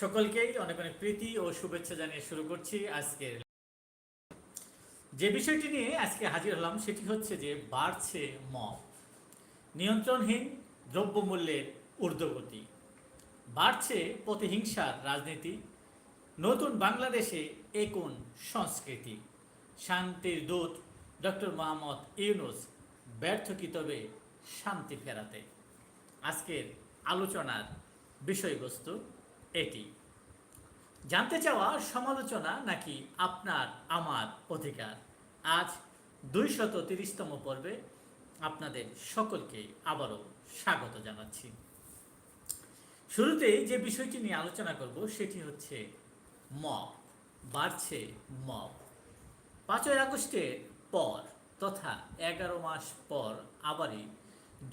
সকলকেই অনেক অনেক প্রীতি ও শুভেচ্ছা জানিয়ে শুরু করছি আজকের যে বিষয়টি নিয়ে আজকে হাজির হলাম সেটি হচ্ছে যে বাড়ছে ম নিয়ন্ত্রণহীন দ্রব্যমূল্যের ঊর্ধ্বগতি। বাড়ছে প্রতিহিংসার রাজনীতি। নতুন বাংলাদেশে একন সংস্কৃতি। শান্তির দূত ডক্টর মোহাম্মদ ইউনুস ব্যর্থ কি তবে শান্তি ফেরাতে? আজকের আলোচনার বিষয়বস্তু এটি। জানতে চাওয়া সমালোচনা নাকি আপনার আমার অধিকার? আজ দুইশত তিরিশতম পর্বে আপনাদের সকলকে আবারও স্বাগত জানাচ্ছি। শুরুতে যে বিষয়টি নিয়ে আলোচনা করব সেটি হচ্ছে মব, বাড়ছে মব। পাঁচই আগস্টের পর তথা এগারো মাস পর আবারই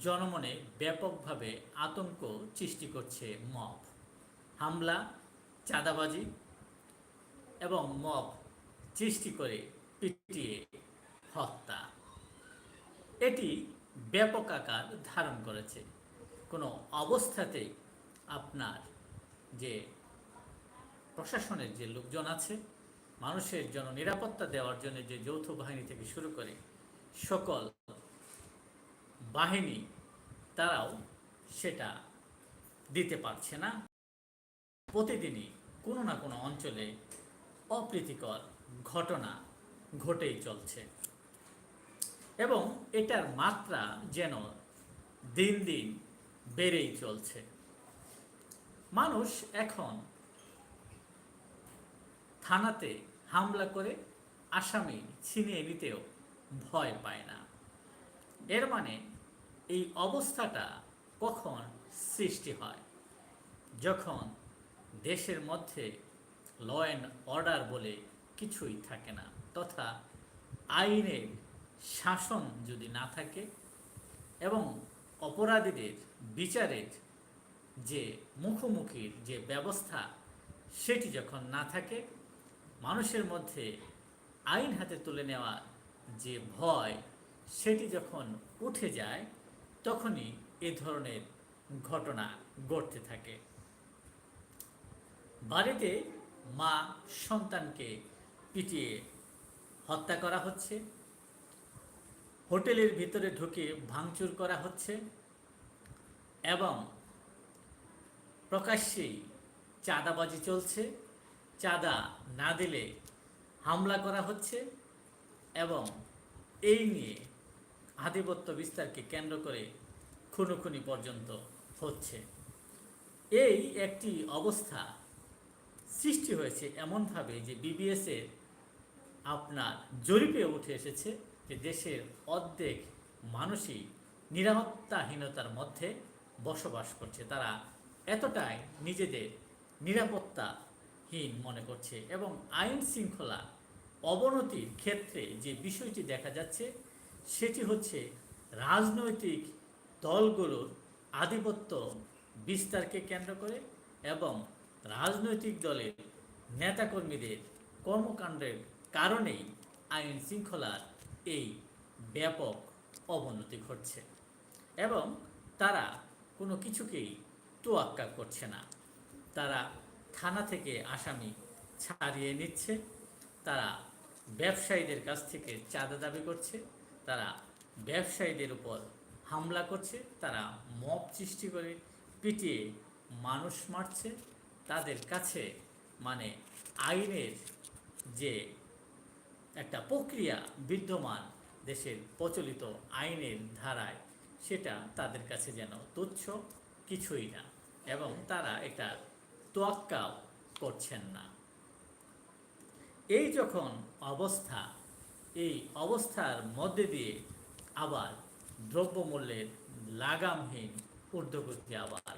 জনমনে ব্যাপকভাবে আতঙ্ক সৃষ্টি করছে মব। হামলা, চাঁদাবাজি এবং মব সৃষ্টি করে পিটিয়ে হত্যা। এটি ব্যাপক আকার ধারণ করেছে। কোনো অবস্থাতেই আপনার যে প্রশাসনের যে লোকজন আছে, মানুষের জন্য নিরাপত্তা দেওয়ার জন্য যে যৌথ বাহিনী থেকে শুরু করে সকল বাহিনী, তারাও সেটা দিতে পারছে না। প্রতিদিনই কোনো না কোনো অঞ্চলে অপ্রীতিকর ঘটনা ঘটেই চলছে। এবং এটার মাত্রা যেন দিন দিন বেড়েই চলছে। মানুষ এখন থানাতে হামলা করে আসামি ছিনিয়ে নিতেও ভয় পায় না। এর মানে এই অবস্থাটা কখন সৃষ্টি হয়? যখন দেশের মধ্যে ল অ্যান্ড অর্ডার বলে কিছুই থাকে না, তথা আইনের শাসন যদি না থাকে এবং অপরাধীদের বিচারের যে মুখোমুখির যে ব্যবস্থা সেটি যখন না থাকে, মানুষের মধ্যে আইন হাতে তুলে নেওয়া যে ভয় সেটি যখন উঠে যায়, তখনই এ ধরনের ঘটনা ঘটতে থাকে। বাড়িতে মা সন্তানকে পিটিয়ে হত্যা করা হচ্ছে। হোটেলের ভিতরে ঢুকে ভাঙচুর করা হচ্ছে এবং প্রকাশ্যেই চাঁদাবাজি চলছে। চাঁদা না দিলে হামলা করা হচ্ছে এবং এই নিয়ে আধিপত্য বিস্তারকে কেন্দ্র করে খুনোখুনি পর্যন্ত হচ্ছে। এই একটি অবস্থা সৃষ্টি হয়েছে এমনভাবে যে বিবিএসের আপনার জরিপে উঠে এসেছে যে দেশের অর্ধেক মানুষই নিরাপত্তাহীনতার মধ্যে বসবাস করছে। তারা এতটাই নিজেদের নিরাপত্তাহীন মনে করছে এবং আইন শৃঙ্খলা অবনতির ক্ষেত্রে যে বিষয়টি দেখা যাচ্ছে, সেটি হচ্ছে রাজনৈতিক দলগুলোর আধিপত্য বিস্তারকে কেন্দ্র করে এবং রাজনৈতিক দলের নেতাকর্মীদের কর্মকাণ্ডের কারণেই আইন শৃঙ্খলার এই ব্যাপক অবনতি ঘটছে এবং তারা কোনো কিছুকেই তোয়াক্কা করছে না। তারা থানা থেকে আসামি ছাড়িয়ে নিচ্ছে, তারা ব্যবসায়ীদের কাছ থেকে চাঁদা দাবি করছে, তারা ব্যবসায়ীদের উপর হামলা করছে, তারা মব সৃষ্টি করে পিটিয়ে মানুষ মারছে তাদের কাছে মানে আইনের যে একটা প্রক্রিয়া বিদ্যমান দেশের প্রচলিত আইনের ধারায়, সেটা তাদের কাছে যেন তুচ্ছ কিছুই না এবং তারা এটা তোয়াক্কাও করছেন না। এই যখন অবস্থা, এই অবস্থার মধ্যে দিয়ে আবার দ্রব্যমূল্যের লাগামহীন ঊর্ধ্বগতি আবার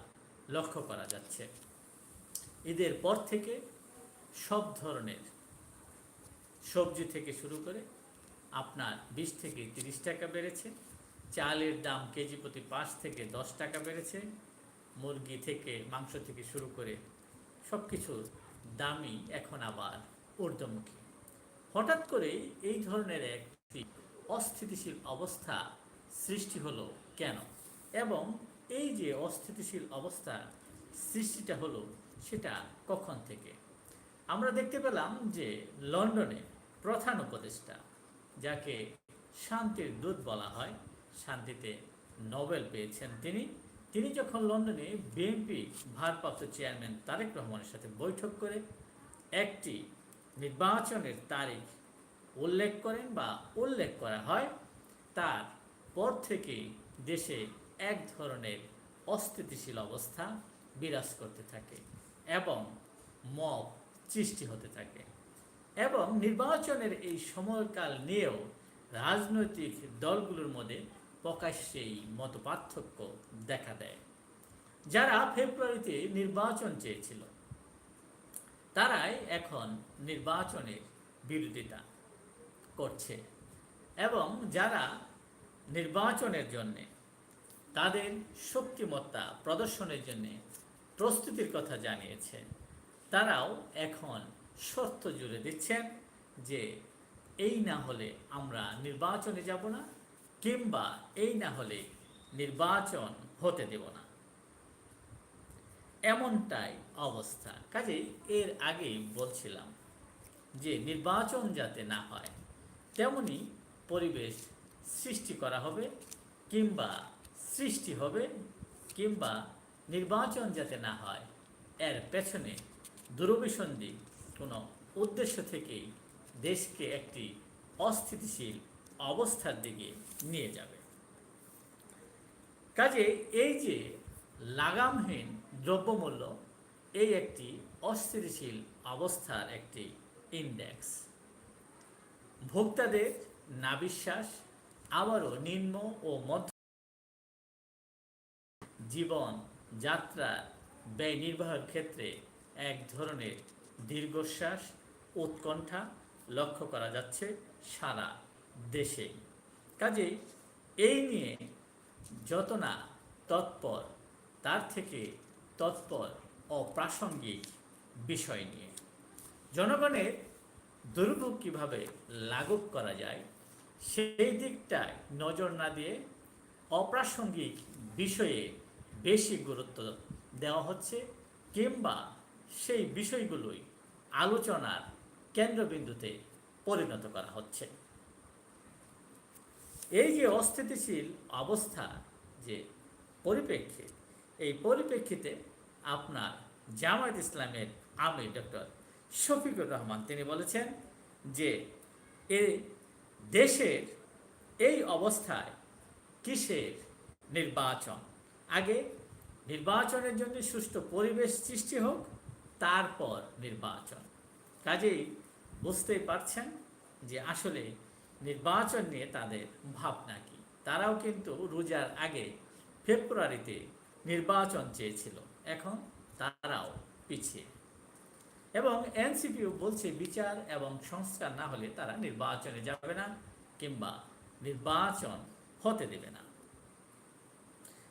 লক্ষ্য করা যাচ্ছে। ঈদের পর থেকে সব ধরনের সবজি থেকে শুরু করে আপনার বিশ থেকে তিরিশ টাকা বেড়েছে। চালের দাম কেজি প্রতি পাঁচ থেকে দশ টাকা বেড়েছে। মুরগি থেকে, মাংস থেকে শুরু করে সব কিছুর দামই এখন আবার ঊর্ধ্বমুখী। হঠাৎ করে এই ধরনের একটি অস্থিতিশীল অবস্থা সৃষ্টি হলো কেন? এবং এই যে অস্থিতিশীল অবস্থা সৃষ্টিটা হলো সেটা কখন থেকে? আমরা দেখতে পেলাম যে লন্ডনে প্রধান উপদেষ্টা, যাকে শান্তির দূত বলা হয়, শান্তিতে নোবেল পেয়েছেন তিনি। তিনি যখন লন্ডনে বিএনপি ভারপ্রাপ্ত চেয়ারম্যান তারেক রহমানের সাথে বৈঠক করে, একটি নির্বাচনের তারিখ উল্লেখ করেন বা উল্লেখ করা হয়, তার পর থেকে দেশে এক ধরনের অস্থিতিশীল অবস্থা বিরাজ করতে থাকে। এবং মব সৃষ্টি হতে থাকে। এবং নির্বাচনের এই সময়কাল নিয়েও রাজনৈতিক দলগুলোর মধ্যে প্রকাশ্যেই মত পার্থক্য দেখা দেয়। যারা ফেব্রুয়ারিতে নির্বাচন চেয়েছিল, তারাই এখন নির্বাচনের বিরোধিতা করছে এবং যারা নির্বাচনের জন্যে তাদের শক্তিমত্তা প্রদর্শনের জন্য প্রস্তুতির কথা জানিয়েছে। তারাও এখন শর্ত জুড়ে দিচ্ছেন যে এই না হলে আমরা নির্বাচনে যাব না কিংবা এই না হলে নির্বাচন হতে দেব না। এমনটাই অবস্থা। কাজেই এর আগেই বলছিলাম যে নির্বাচন যাতে না হয়, তেমনি পরিবেশ সৃষ্টি করা হবে কিংবা সৃষ্টি হবে কিংবা নির্বাচন যাতে না হয়, এর পেছনে দূরভিসন্ধি কোনো উদ্দেশ্য থেকেই দেশকে একটি অস্থিতিশীল অবস্থার দিকে নিয়ে যাবে। কাজে এই যে লাগামহীন দ্রব্যমূল্য, এই একটি অস্থিতিশীল অবস্থার একটি ইন্ডেক্স ভোক্তাদের না বিশ্বাস আবারও নিম্ন ও মধ্য জীবন যাত্রার ব্যয় নির্বাহের ক্ষেত্রে এক ধরনের দীর্ঘশ্বাস, উৎকণ্ঠা লক্ষ্য করা যাচ্ছে সারা দেশে। কাজেই এই নিয়ে যত না তৎপর, তার থেকে তৎপর অপ্রাসঙ্গিক বিষয় নিয়ে। জনগণের দুর্ভোগ কীভাবে লাঘব করা যায়, সেই দিকটায় নজর না দিয়ে অপ্রাসঙ্গিক বিষয়ে বেশি গুরুত্ব দেওয়া হচ্ছে কিংবা সেই বিষয়গুলোই আলোচনার কেন্দ্রবিন্দুতে পরিণত করা হচ্ছে। এই যে অস্থিতিশীল অবস্থা যে পরিপ্রেক্ষিত, এই পরিপ্রেক্ষিতে আপনার জামায়াত ইসলামের আমির ডক্টর শফিকুর রহমান তিনি বলেছেন যে এ দেশের এই অবস্থায় কিসের নির্বাচন? আগে নির্বাচনের জন্য সুষ্ঠু পরিবেশ সৃষ্টি হোক, তারপর নির্বাচন। কাজেই বুঝতেই পারছেন যে আসলে নির্বাচন নিয়ে তাদের ভাবনা কি। তারাও কিন্তু রোজার আগে ফেব্রুয়ারিতে নির্বাচন চেয়েছিল। এখন তারাও পিছিয়ে। এবং এনসিপিও বলছে বিচার এবং সংস্কার না হলে তারা নির্বাচনে যাবে না কিংবা নির্বাচন হতে দেবে না।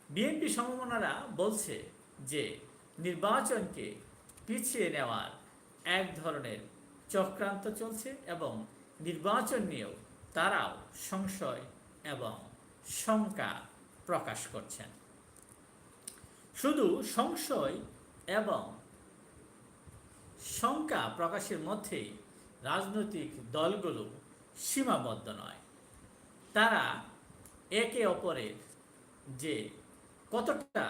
বিএনপি সমমনারা বলছে যে নির্বাচনকে পিছিয়ে নেওয়ার এক ধরনের চক্রান্ত চলছে এবং নির্বাচন নিয়েও তারাও সংশয় এবং শঙ্কা প্রকাশ করছেন। শুধু সংশয় এবং শঙ্কা প্রকাশের মধ্যেই রাজনৈতিক দলগুলো সীমাবদ্ধ নয়। তারা একে অপরের যে কতটা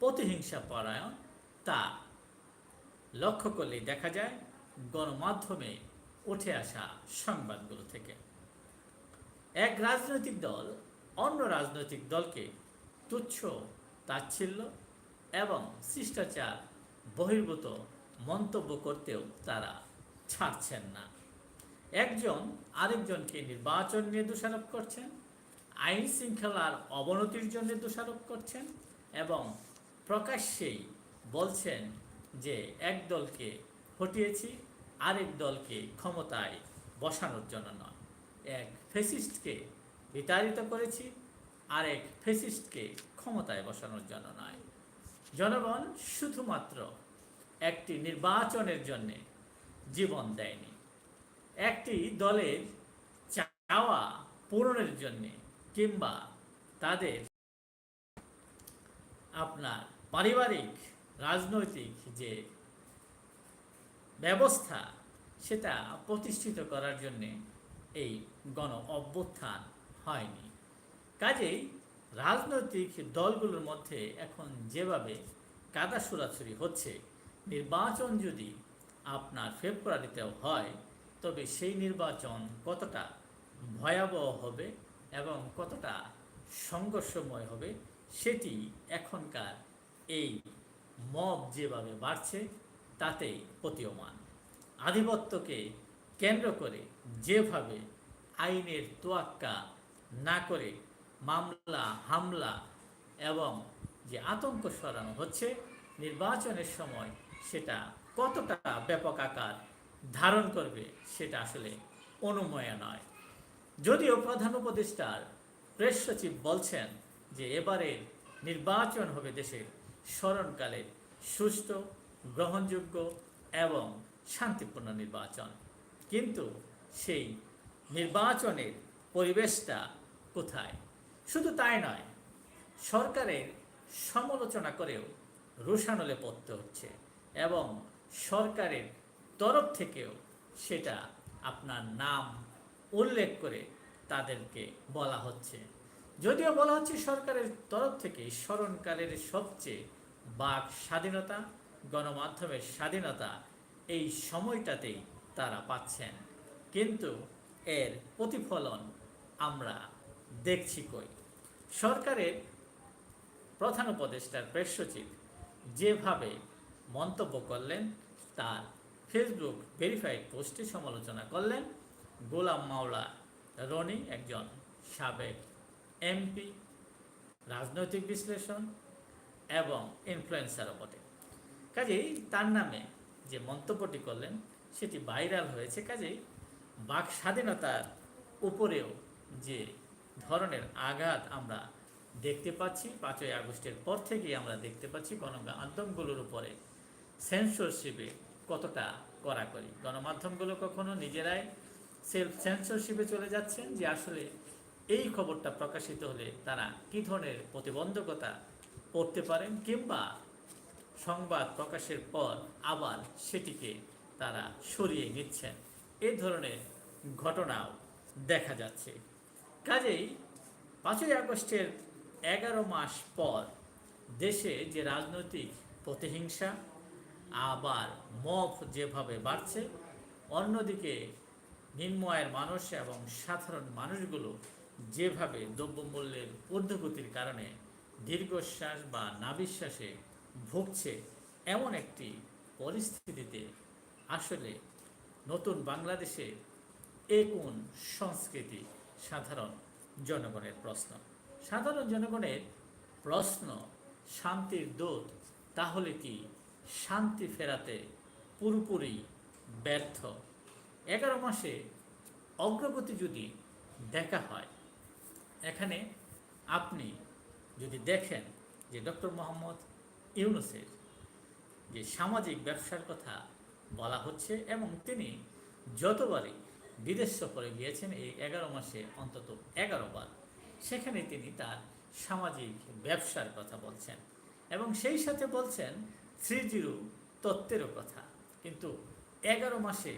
প্রতিহিংসা পরায়ণ তা লক্ষ্য করলেই দেখা যায় গণমাধ্যমে উঠে আসা সংবাদগুলো থেকে। এক রাজনৈতিক দল অন্য রাজনৈতিক দলকে তুচ্ছ তাচ্ছিল্য এবং শিষ্টাচার বহির্ভূত মন্তব্য করতেও তারা ছাড়ছেন না। একজন আরেকজনকে নির্বাচন নিয়ে দোষারোপ করছেন। আইন শৃঙ্খলার অবনতির জন্য দোষারোপ করছেন এবং প্রকাশ্যেই বলছেন যে এক দলকে হটিয়েছি, আরেক দলকে ক্ষমতায় বসানোর জন্য নয়। এক ফেসিস্টকে বিতাড়িত করেছি, আরেক ফেসিস্টকে ক্ষমতায় বসানোর জন্য নয়। জনগণ শুধুমাত্র একটি নির্বাচনের জন্যে জীবন দেয়নি। একটি দলের চাওয়া পূরণের জন্যে কিংবা তাদের আপনার পারিবারিক, রাজনৈতিক যে ব্যবস্থা, সেটা প্রতিষ্ঠিত করার জন্যে এই গণ অভ্যুত্থান হয়নি। কাজেই রাজনৈতিক দলগুলোর মধ্যে এখন যেভাবে কাদা সুরাছুরি হচ্ছে, নির্বাচন যদি আপনার ফেব্রুয়ারিতেও হয়, তবে সেই নির্বাচন কতটা ভয়াবহ হবে এবং কতটা সংঘর্ষময় হবে সেটি এখনকার এই মব যেভাবে বাড়ছে, তাতে প্রতীয়মান। আধিপত্যকে কেন্দ্র করে যেভাবে আইনের তোয়াক্কা না করে মামলা, হামলা এবং যে আতঙ্ক সরানো হচ্ছে, নির্বাচনের সময় সেটা কতটা ব্যাপক আকার ধারণ করবে, সেটা আসলে অনুময় নয়। যদিও প্রধান উপদেষ্টার প্রেস সচিব বলছেন যে এবারের নির্বাচন হবে দেশের স্মরণকালে সুষ্ঠু, গ্রহণযোগ্য এবং শান্তিপূর্ণ নির্বাচন। কিন্তু সেই নির্বাচনের পরিবেশটা কোথায়? শুধু তাই নয়, সরকারের সমালোচনা করেও রোষানলে পড়তে হচ্ছে এবং সরকারের তরফ থেকেও সেটা আপনার নাম উল্লেখ করে তাদেরকে বলা হচ্ছে। যদিও বলা হচ্ছে সরকারের তরফ থেকে স্মরণকালের সবচেয়ে বাক স্বাধীনতা, গণমাধ্যমের স্বাধীনতা এই সময়টাতেই তারা পাচ্ছেন। কিন্তু এর প্রতিফলন আমরা দেখছি কই? সরকারের প্রধান উপদেষ্টার প্রেস সচিব যেভাবে মন্তব্য করলেন, তার ফেসবুক ভেরিফাইড পোস্টে সমালোচনা করলেন গোলাম মাওলা রনি একজন সাবেক এমপি, রাজনৈতিক বিশ্লেষণ এবং ইনফ্লুয়েন্সারও বটে। কাজেই তার নামে যে মন্তব্যটি করলেন, সেটি ভাইরাল হয়েছে। কাজেই বাক স্বাধীনতার উপরেও যে ধরনের আঘাত আমরা দেখতে পাচ্ছি, পাঁচই আগস্টের পর থেকেই আমরা দেখতে পাচ্ছি গণমাধ্যমগুলোর উপরে সেন্সরশিপে কতটা কড়াকড়ি। গণমাধ্যমগুলো কখনো নিজেরাই সেলফ সেন্সরশিপে চলে যাচ্ছেন যে আসলে এই খবরটা প্রকাশিত হলে তারা কী ধরনের প্রতিবন্ধকতা পড়তে পারেন কিংবা সংবাদ প্রকাশের পর আবার সেটিকে তারা সরিয়ে নিচ্ছেন? এ ধরনের ঘটনাও দেখা যাচ্ছে। কাজেই পাঁচই আগস্টের এগারো মাস পর দেশে যে রাজনৈতিক প্রতিহিংসা, আবার মফ যেভাবে বাড়ছে, অন্যদিকে নিম্নয়ের মানুষ এবং সাধারণ মানুষগুলো যেভাবে দ্রব্যমূল্যের ঊর্ধ্বগতির কারণে দীর্ঘশ্বাস বা নাবিশ্বাসে ভুগছে, এমন একটি পরিস্থিতিতে আসলে নতুন বাংলাদেশে এ কোন সংস্কৃতি? সাধারণ জনগণের প্রশ্ন। সাধারণ জনগণের প্রশ্ন, শান্তির দূত, তাহলে কি শান্তি ফেরাতে পুরোপুরি ব্যর্থ? এগারো মাসে অগ্রগতি যদি দেখা হয়, এখানে আপনি যদি দেখেন যে ডক্টর মোহাম্মদ ইউনুসের যে সামাজিক ব্যবসার কথা বলা হচ্ছে এবং তিনি যতবারই বিদেশ সফরে গিয়েছেন এই এগারো মাসে অন্তত এগারো বার, সেখানে তিনি তার সামাজিক ব্যবসার কথা বলছেন এবং সেই সাথে বলছেন থ্রি জিরো তত্ত্বেরও কথা। কিন্তু এগারো মাসে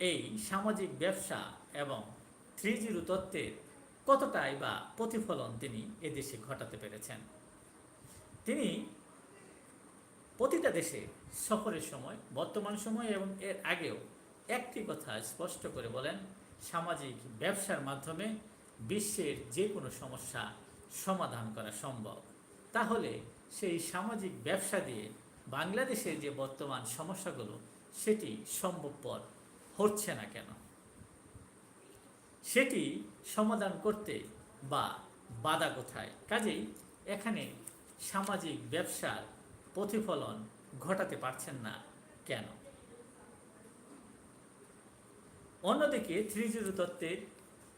এই সামাজিক ব্যবসা এবং থ্রি জিরো তত্ত্বের কতটাই বা প্রতিফলন তিনি এদেশে ঘটাতে পেরেছেন? তিনি প্রতিটা দেশে সফরের সময়, বর্তমান সময় এবং এর আগেও একটি কথা স্পষ্ট করে বলেন, সামাজিক ব্যবসার মাধ্যমে বিশ্বের যে কোনো সমস্যা সমাধান করা সম্ভব। তাহলে সেই সামাজিক ব্যবসা দিয়ে বাংলাদেশের যে বর্তমান সমস্যাগুলো, সেটি সম্ভবপর হচ্ছে না কেন? সেটি সমাধান করতে বা বাধা কোথায়? কাজেই এখানে সামাজিক ব্যবসার প্রতিফলন ঘটাতে পারছেন না কেন? অন্যদিকে থ্রি তত্ত্বের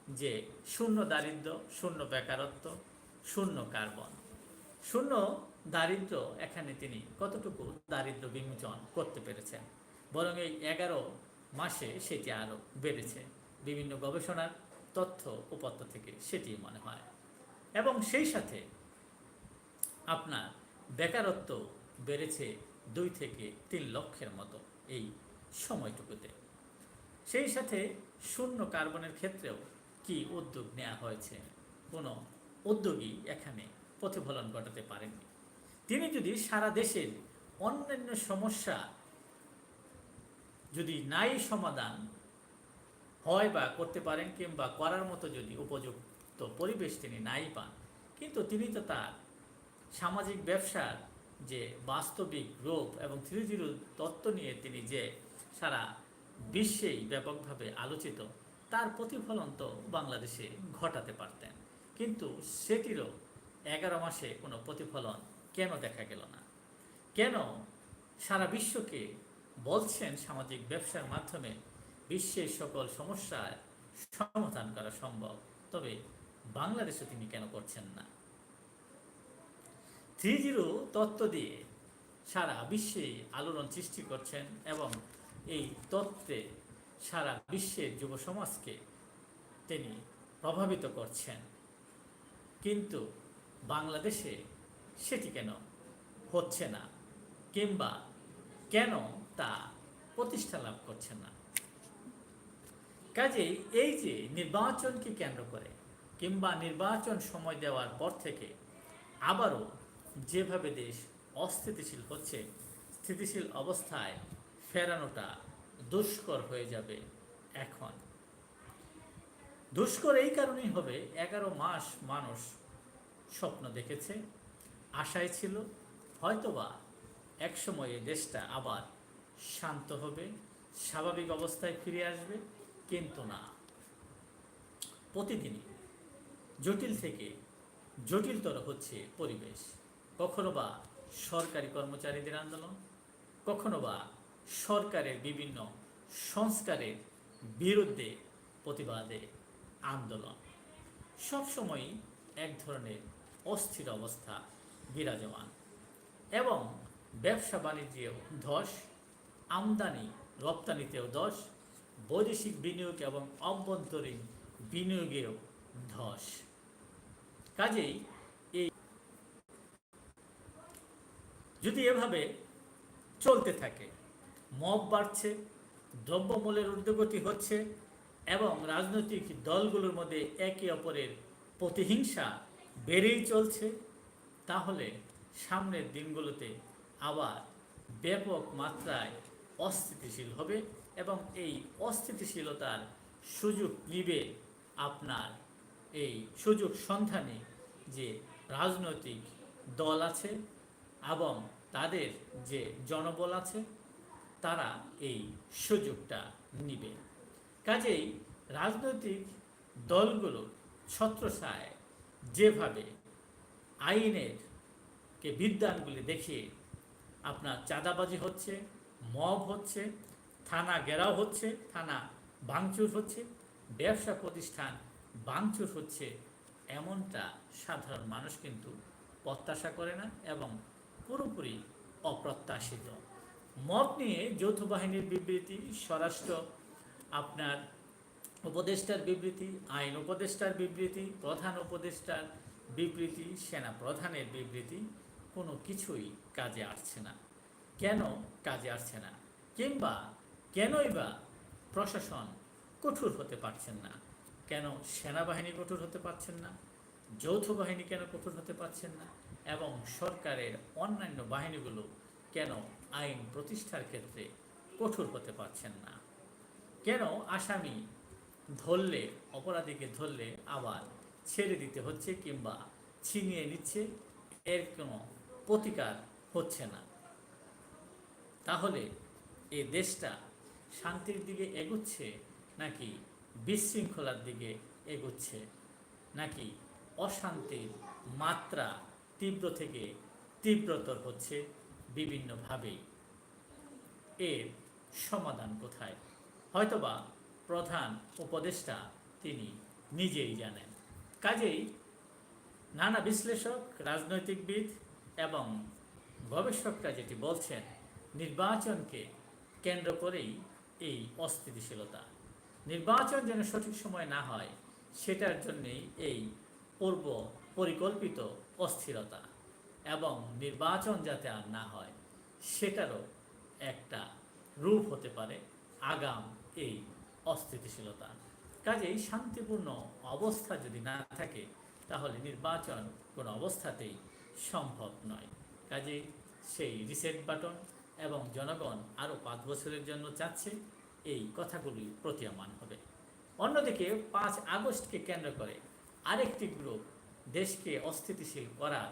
যে শূন্য দারিদ্র, শূন্য বেকারত্ব, শূন্য কার্বন, শূন্য দারিদ্র এখানে তিনি কতটুকু দারিদ্র বিমোচন করতে পেরেছেন? বরং এই এগারো মাসে সেটি আরও বেড়েছে। বিভিন্ন গবেষণার তথ্য উপাত্ত থেকে সেটি মনে হয়। এবং সেই সাথে আপনার বেকারত্ব বেড়েছে দুই থেকে তিন লক্ষের মতো এই সময়টুকুতে। সেই সাথে শূন্য কার্বনের ক্ষেত্রেও কি উদ্যোগ নেওয়া হয়েছে? কোনো উদ্যোগই এখানে প্রতিফলন ঘটাতে পারেননি। তিনি যদি সারা দেশের অন্যান্য সমস্যা যদি নাই সমাধান হয় বা করতে পারেন কিংবা করার মতো যদি উপযুক্ত পরিবেশ তিনি নাই পান, কিন্তু তিনি তো তার সামাজিক ব্যবসার যে বাস্তবিক রূপ এবং থ্রি জিরো তত্ত্ব নিয়ে তিনি যে সারা বিশ্বেই ব্যাপকভাবে আলোচিত, তার প্রতিফলন তো বাংলাদেশে ঘটাতে পারতেন। কিন্তু সেটিরও এগারো মাসে কোনো প্রতিফলন কেন দেখা গেল না? কেন সারা বিশ্বকে বলছেন সামাজিক ব্যবসার মাধ্যমে বিশ্বের সকল সমস্যার সমাধান করা সম্ভব। তবে বাংলাদেশে তিনি কেন করছেন না? থ্রি জিরো তত্ত্ব দিয়ে সারা বিশ্বে আলোড়ন সৃষ্টি করছেন এবং এই তত্ত্বে সারা বিশ্বের যুব সমাজকে তিনি প্রভাবিত করছেন। কিন্তু বাংলাদেশে সেটি কেন হচ্ছে না? কিংবা কেন তা প্রতিষ্ঠা লাভ করছে না। কাজেই এই যে নির্বাচনকে কেন্দ্র করে কিংবা নির্বাচন সময় দেওয়ার পর থেকে আবারও যেভাবে দেশ অস্থিতিশীল হচ্ছে, স্থিতিশীল অবস্থায় ফেরানোটা দুষ্কর হয়ে যাবে এখন। দুষ্কর এই কারণেই হবে, এগারো মাস মানুষ স্বপ্ন দেখেছে, আশায় ছিল, হয়তোবা একসময়ে দেশটা আবার শান্ত হবে, স্বাভাবিক অবস্থায় ফিরে আসবে, কিন্তু না। প্রতিদিনই জটিল থেকে জটিলতর হচ্ছে পরিবেশ। কখনো বা সরকারি কর্মচারীদের আন্দোলন, কখনো বা সরকারের বিভিন্ন সংস্কারের বিরুদ্ধে প্রতিবাদে আন্দোলন। সবসময়ই এক ধরনের অস্থির অবস্থা বিরাজমান। এবং ব্যবসা বাণিজ্যেও ধস আমদানি, রপ্তানিতেও ধস বৈদেশিক বিনিয়োগ এবং অভ্যন্তরীণ বিনিয়োগেও ধস কাজেই এই যদি এভাবে চলতে থাকে, মব বাড়ছে, দ্রব্যমূল্যের ঊর্ধ্বগতি হচ্ছে এবং রাজনৈতিক দলগুলোর মধ্যে একে অপরের প্রতিহিংসা বেড়েই চলছে, তাহলে সামনের দিনগুলোতে আবার ব্যাপক মাত্রায় অস্থিতিশীল হবে এবং এই অস্থিতিশীলতার সুযোগ নিবে আপনার এই সুযোগ সন্ধানে যে রাজনৈতিক দল আছে এবং তাদের যে জনবল আছে, তারা এই সুযোগটা নিবে। কাজেই রাজনৈতিক দলগুলো ছত্রছায় যেভাবে আইনের কে বিদ্যানগুলি দেখিয়ে আপনার চাঁদাবাজি হচ্ছে মব হচ্ছে, থানা ঘেরাও হচ্ছে, থানা ভাঙচুর হচ্ছে, ব্যবসা প্রতিষ্ঠান ভাঙচুর হচ্ছে, এমনটা সাধারণ মানুষ কিন্তু প্রত্যাশা করে না এবং পুরোপুরি অপ্রত্যাশিত। মব নিয়ে যৌথ বাহিনীর বিবৃতি, স্বরাষ্ট্র আপনার উপদেষ্টার বিবৃতি, আইন উপদেষ্টার বিবৃতি, প্রধান উপদেষ্টার বিবৃতি, সেনা প্রধানের বিবৃতি, কোনো কিছুই কাজে আসছে না। কেন কাজে আসছে না? কিংবা কেনই বা প্রশাসন কঠোর হতে পারছেন না? কেন সেনাবাহিনী কঠোর হতে পারছেন না? যৌথ বাহিনী কেন কঠোর হতে পারছেন না? এবং সরকারের অন্যান্য বাহিনীগুলো কেন আইন প্রতিষ্ঠার ক্ষেত্রে কঠোর হতে পারছেন না? কেন আসামি ধরলে, অপরাধীকে ধরলে আবার ছেড়ে দিতে হচ্ছে কিংবা ছিনিয়ে নিচ্ছে? এর কোনো প্রতিকার হচ্ছে না। তাহলে এ দেশটা শান্তির দিকে এগুচ্ছে নাকি বিশৃঙ্খলার দিকে এগুচ্ছে? নাকি অশান্তির মাত্রা তীব্র থেকে তীব্রতর হচ্ছে বিভিন্নভাবেই? এর সমাধান কোথায়? হয়তোবা প্রধান উপদেষ্টা তিনি নিজেই জানেন। কাজেই নানা বিশ্লেষক, রাজনৈতিকবিদ এবং গবেষকরা যেটি বলছেন নির্বাচনকে কেন্দ্র করেই এই অস্থিতিশীলতা। নির্বাচন যেন সঠিক সময় না হয়, সেটার জন্যেই এই পূর্ব পরিকল্পিত অস্থিরতা এবং নির্বাচন যাতে আর না হয়, সেটারও একটা রূপ হতে পারে আগাম এই অস্থিতিশীলতা। কাজেই শান্তিপূর্ণ অবস্থা যদি না থাকে, তাহলে নির্বাচন কোনো অবস্থাতেই সম্ভব নয়। কাজেই সেই রিসেট বাটন এবং জনগণ আরও পাঁচ বছরের জন্য চাচ্ছে এই কথাগুলি প্রতীয়মান হবে। অন্যদিকে পাঁচ আগস্টকে কেন্দ্র করে আরেকটি গ্রুপ দেশকে অস্থিতিশীল করার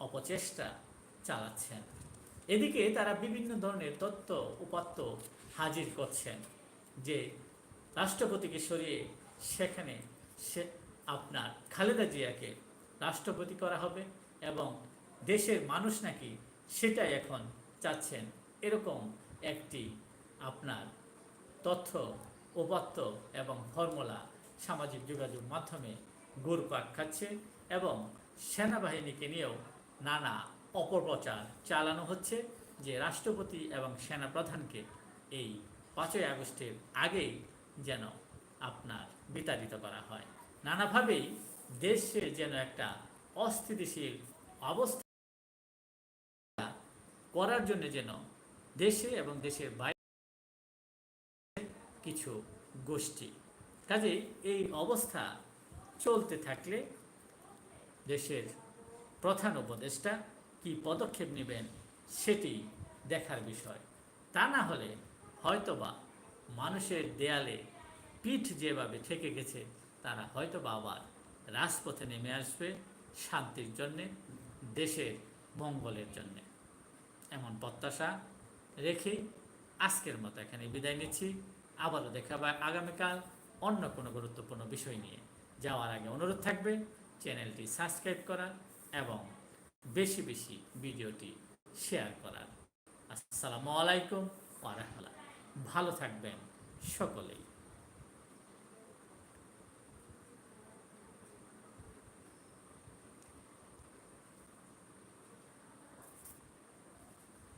অপচেষ্টা চালাচ্ছেন। এদিকে তারা বিভিন্ন ধরনের তথ্য উপাত্ত হাজির করছেন যে রাষ্ট্রপতিকে সরিয়ে সেখানে সে আপনার খালেদা জিয়াকে রাষ্ট্রপতি করা হবে এবং দেশের মানুষ নাকি সেটাই এখন চাচ্ছেন এরকম একটি আপনার তথ্য, উপাত্ত এবং ফর্মুলা সামাজিক যোগাযোগ মাধ্যমে ঘুরপাক খাচ্ছে এবং সেনাবাহিনীকে নিয়েও নানা অপপ্রচার চালানো হচ্ছে যে রাষ্ট্রপতি এবং সেনাপ্রধানকে এই পাঁচই আগস্টের আগেই যেন আপনার বিতাড়িত করা হয়। নানাভাবেই দেশে যেন একটা অস্থিতিশীল অবস্থা করার জন্য যেন দেশে এবং দেশের বাইরে কিছু গোষ্ঠী। কাজেই এই অবস্থা চলতে থাকলে দেশের প্রধান উপদেষ্টা কি পদক্ষেপ নেবেন সেটি দেখার বিষয়। তা না হলে হয়তোবা মানুষের দেয়ালে পিঠ যেভাবে থেকে গেছে, তারা হয়তোবা আবার রাজপথে নেমে আসবে শান্তির জন্যে, দেশের মঙ্গলের জন্যে। এমন প্রত্যাশা রেখেই আজকের মতো এখানে বিদায় নিচ্ছি। আবারও দেখা হবে আগামীকাল অন্য কোনো গুরুত্বপূর্ণ বিষয় নিয়ে। যাওয়ার আগে অনুরোধ থাকবে, চ্যানেলটি সাবস্ক্রাইব করার এবং বেশি বেশি ভিডিওটি শেয়ার করার। আসসালামু আলাইকুম ওয়া ভালো থাকবেন সকলেই।